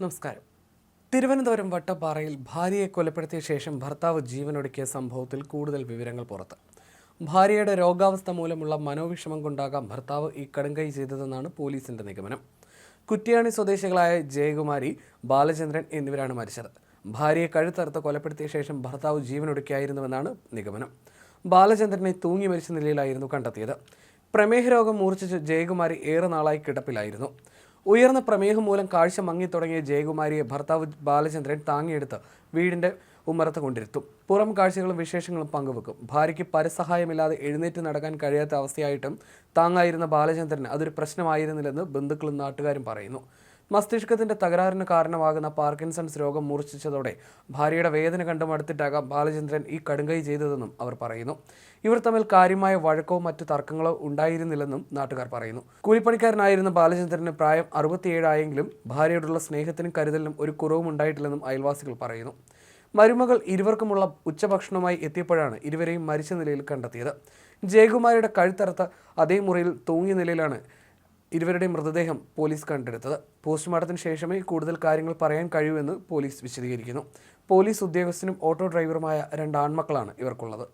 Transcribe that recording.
നമസ്കാരം. തിരുവനന്തപുരം വട്ടപ്പാറയിൽ ഭാര്യയെ കൊലപ്പെടുത്തിയ ശേഷം ഭർത്താവ് ജീവനൊടുക്കിയ സംഭവത്തിൽ കൂടുതൽ വിവരങ്ങൾ പുറത്ത്. ഭാര്യയുടെ രോഗാവസ്ഥ മൂലമുള്ള മനോവിഷമം കൊണ്ടാകാം ഭർത്താവ് ഈ കടുങ്കൈ ചെയ്തതെന്നാണ് പോലീസിന്റെ നിഗമനം. കുറ്റിയാണി സ്വദേശികളായ ജയകുമാരി ബാലചന്ദ്രൻ എന്നിവരാണ് മരിച്ചത്. ഭാര്യയെ കഴുത്തറുത്ത് കൊലപ്പെടുത്തിയ ശേഷം ഭർത്താവ് ജീവനൊടുക്കിയായിരുന്നുവെന്നാണ് നിഗമനം. ബാലചന്ദ്രനെ തൂങ്ങി മരിച്ച നിലയിലായിരുന്നു കണ്ടെത്തിയത്. പ്രമേഹ രോഗം മൂർച്ഛിച്ച് ജയകുമാരി ഏറെ നാളായി കിടപ്പിലായിരുന്നു. ഉയർന്ന പ്രമേഹം മൂലം കാഴ്ച മങ്ങി തുടങ്ങിയ ജയകുമാരിയെ ഭർത്താവ് ബാലചന്ദ്രൻ താങ്ങിയെടുത്ത് വീടിന്റെ ഉമ്മറത്ത് കൊണ്ടിരുത്തും. പുറം കാഴ്ചകളും വിശേഷങ്ങളും പങ്കുവെക്കും. ഭാര്യയ്ക്ക് പരസഹായമില്ലാതെ എഴുന്നേറ്റ് നടക്കാൻ കഴിയാത്ത അവസ്ഥയായിട്ടും താങ്ങായിരുന്ന ബാലചന്ദ്രൻ അതൊരു പ്രശ്നമായിരുന്നില്ലെന്ന് ബന്ധുക്കളും നാട്ടുകാരും പറയുന്നു. മസ്തിഷ്കത്തിന്റെ തകരാറിന് കാരണമാകുന്ന പാർക്കിൻസൺസ് രോഗം മൂർച്ഛിച്ചതോടെ ഭാര്യയുടെ വേദന കണ്ടും മടുത്തിട്ടാകാം ബാലചന്ദ്രൻ ഈ കടുങ്കൈ ചെയ്തതെന്നും അവർ പറയുന്നു. ഇവർ തമ്മിൽ കാര്യമായ വഴക്കോ മറ്റു തർക്കങ്ങളോ ഉണ്ടായിരുന്നില്ലെന്നും നാട്ടുകാർ പറയുന്നു. കൂലിപ്പണിക്കാരനായിരുന്ന ബാലചന്ദ്രന് പ്രായം അറുപത്തിയേഴായെങ്കിലും ഭാര്യയോടുള്ള സ്നേഹത്തിനും കരുതലിനും ഒരു കുറവും ഉണ്ടായിട്ടില്ലെന്നും അയൽവാസികൾ പറയുന്നു. മരുമകൾ ഇരുവർക്കുമുള്ള ഉച്ചഭക്ഷണവുമായി എത്തിയപ്പോഴാണ് ഇരുവരെയും മരിച്ച നിലയിൽ കണ്ടെത്തിയത്. ജയകുമാരിയുടെ കഴുത്തറുത്ത അതേ മുറിയിൽ തൂങ്ങിയ നിലയിലാണ് ഇരുവരുടെ മൃതദേഹം പോലീസ് കണ്ടെടുത്തത്. പോസ്റ്റ്മോർട്ടത്തിന് ശേഷമേ കൂടുതൽ കാര്യങ്ങൾ പറയാൻ കഴിയൂവെന്ന് പോലീസ് വിശദീകരിക്കുന്നു. പോലീസ് ഉദ്യോഗസ്ഥനും ഓട്ടോ ഡ്രൈവറുമായ രണ്ട് ആൺമക്കളാണ് ഇവർക്കുള്ളത്.